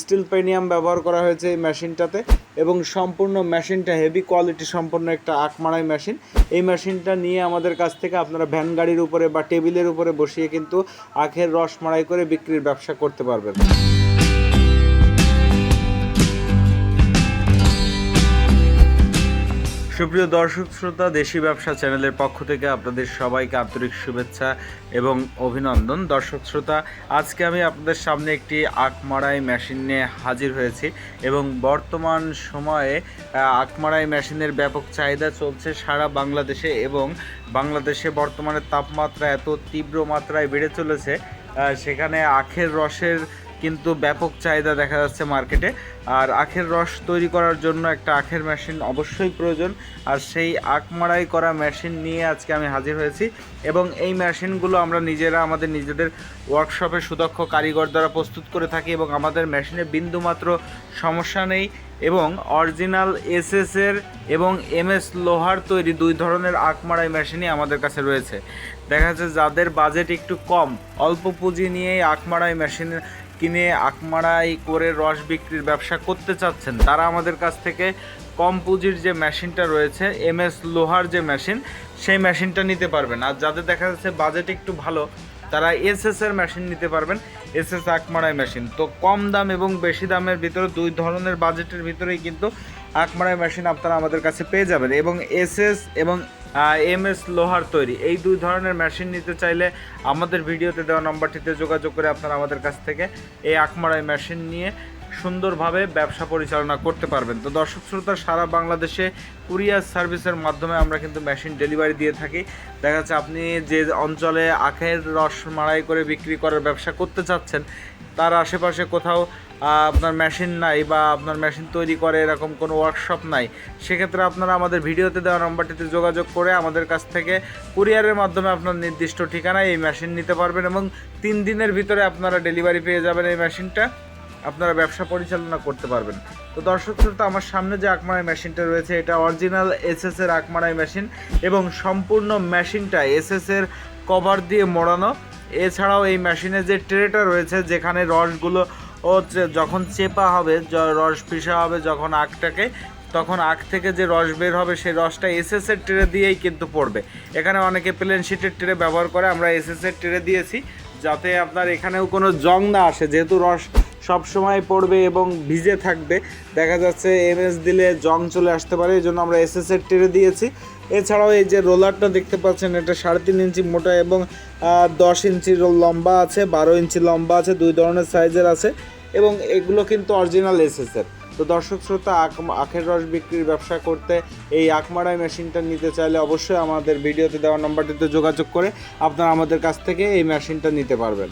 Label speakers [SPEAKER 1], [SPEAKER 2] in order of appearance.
[SPEAKER 1] Still pinion ব্যবহার করা হয়েছে এই মেশিনটাতে এবং সম্পূর্ণ মেশিনটা হেভি কোয়ালিটি সম্পন্ন একটা আখ মারাই মেশিন। এই মেশিনটা নিয়ে আমাদের কাছ থেকে আপনারা ভ্যান গাড়ির উপরে বা টেবিলের উপরে বসিয়ে কিন্তু আখের রস মাড়াই করে বিক্রির ব্যবসা করতে পারবেন। সুপ্রিয় দর্শক শ্রোতা, দেশি ব্যবসা চ্যানেলের পক্ষ থেকে আপনাদের সবাইকে আন্তরিক শুভেচ্ছা এবং অভিনন্দন। দর্শক শ্রোতা, আজকে আমি আপনাদের সামনে একটি আখমারাই মেশিন নিয়ে হাজির হয়েছি এবং বর্তমান সময়ে আখমারাই মেশিনের ব্যাপক চাহিদা চলছে সারা বাংলাদেশে এবং বাংলাদেশে বর্তমানে তাপমাত্রা এত তীব্র মাত্রায় বেড়ে চলেছে সেখানে আখের রসের কিন্তু ব্যাপক চাহিদা দেখা যাচ্ছে মার্কেটে। আর আখের রস তৈরি করার জন্য একটা আখের মেশিন অবশ্যই প্রয়োজন। আর সেই আখ মাড়াই করা মেশিন নিয়ে আজকে আমি হাজির হয়েছি। এবং এই মেশিনগুলো আমরা নিজেরা আমাদের নিজেদের ওয়ার্কশপে সুদক্ষ কারিগর দ্বারা প্রস্তুত করে থাকি এবং আমাদের মেশিনে বিন্দুমাত্র সমস্যা নেই এবং অরিজিনাল এসএস এর এবং এমএস লোহার তৈরি দুই ধরনের আখ মাড়াই মেশিনই আমাদের কাছে রয়েছে। দেখা যাচ্ছে যাদের বাজেট একটু কম, অল্প পুঁজি নিয়েই আখ মাড়াই মেশিন কিনে আখমারাই করে রস বিক্রির ব্যবসা করতে চাচ্ছেন, তারা আমাদের কাছ থেকে কম পুঁজির যে মেশিনটা রয়েছে এম এস লোহার যে মেশিন, সেই মেশিনটা নিতে পারবেন। আর যাদের দেখা যাচ্ছে বাজেট একটু ভালো, তারা এসএস এর মেশিন নিতে পারবেন, এসএস আখমারাই মেশিন। তো কম দাম এবং বেশি দামের ভিতরে, দুই ধরনের বাজেটের ভিতরেই কিন্তু আখমারাই মেশিন আপনারা আমাদের কাছে পেয়ে যাবেন। এবং এসএস এবং এম এস লোহার তৈরি। এই দুই ধরনের মেশিন নিতে চাইলে আমাদের ভিডিওতে দেওয়া নম্বরটিতে যোগাযোগ করে আপনারা আমাদের কাছ থেকে এই আখমারাই মেশিন নিয়ে সুন্দরভাবে ব্যবসা পরিচালনা করতে পারবেন। তো দর্শক শ্রোতা, সারা বাংলাদেশে কুরিয়ার সার্ভিসের মাধ্যমে আমরা কিন্তু মেশিন ডেলিভারি দিয়ে থাকি। দেখা যাচ্ছে আপনি যে অঞ্চলে আখের রস মাড়াই করে বিক্রি করার ব্যবসা করতে চাচ্ছেন, তার আশেপাশে কোথাও আপনার মেশিন নাই বা আপনার মেশিন তৈরি করে এরকম কোনো ওয়ার্কশপ নাই, সেক্ষেত্রে আপনারা আমাদের ভিডিওতে দেওয়া নম্বরটিতে যোগাযোগ করে আমাদের কাছ থেকে কুরিয়ারের মাধ্যমে আপনার নির্দিষ্ট ঠিকানায় এই মেশিন নিতে পারবেন এবং তিন দিনের ভিতরে আপনারা ডেলিভারি পেয়ে যাবেন এই মেশিনটা আপনারা ব্যবসা পরিচালনা করতে পারবেন। তো দর্শক শ্রোতা, আমার সামনে যে আকমারাই মেশিনটা রয়েছে, এটা অরিজিনাল এসএস এর আকমারাই মেশিন এবং সম্পূর্ণ মেশিনটা এসএস এর কভার দিয়ে মোড়ানো। এছাড়াও এই মেশিনে যে ট্রেটা রয়েছে, যেখানে রসগুলো ও যখন চেপা হবে রস পিসা হবে যখন আখটাকে তখন আখ থেকে যে রস বের হবে, সেই রসটা এসএসের ট্রে দিয়েই কিন্তু পড়বে। এখানে অনেকে প্লেন শিটের ট্রে ব্যবহার করে, আমরা এসএসের ট্রে দিয়েছি, যাতে আপনার এখানেও কোনো জং না আসে, যেহেতু রস সব সময় পড়বে এবং ভিজে থাকবে। দেখা যাচ্ছে এমএস দিলে জং চলে আসতে পারে, এই জন্য আমরা এসএস এর ট্রে দিয়েছি। এছাড়াও এই যে রোলারটা দেখতে পাচ্ছেন, এটা সাড়ে তিন ইঞ্চি মোটা এবং দশ ইঞ্চি লম্বা আছে, বারো ইঞ্চি লম্বা আছে, দুই ধরনের সাইজের আছে এবং এগুলো কিন্তু অরিজিনাল এসএস এর তো দর্শক শ্রোতা, আখ- আখের রস বিক্রির ব্যবসা করতে এই আখমারাই মেশিনটা নিতে চাইলে অবশ্যই আমাদের ভিডিওতে দেওয়া নম্বরটিতে যোগাযোগ করে আপনারা আমাদের কাছ থেকে এই মেশিনটা নিতে পারবেন।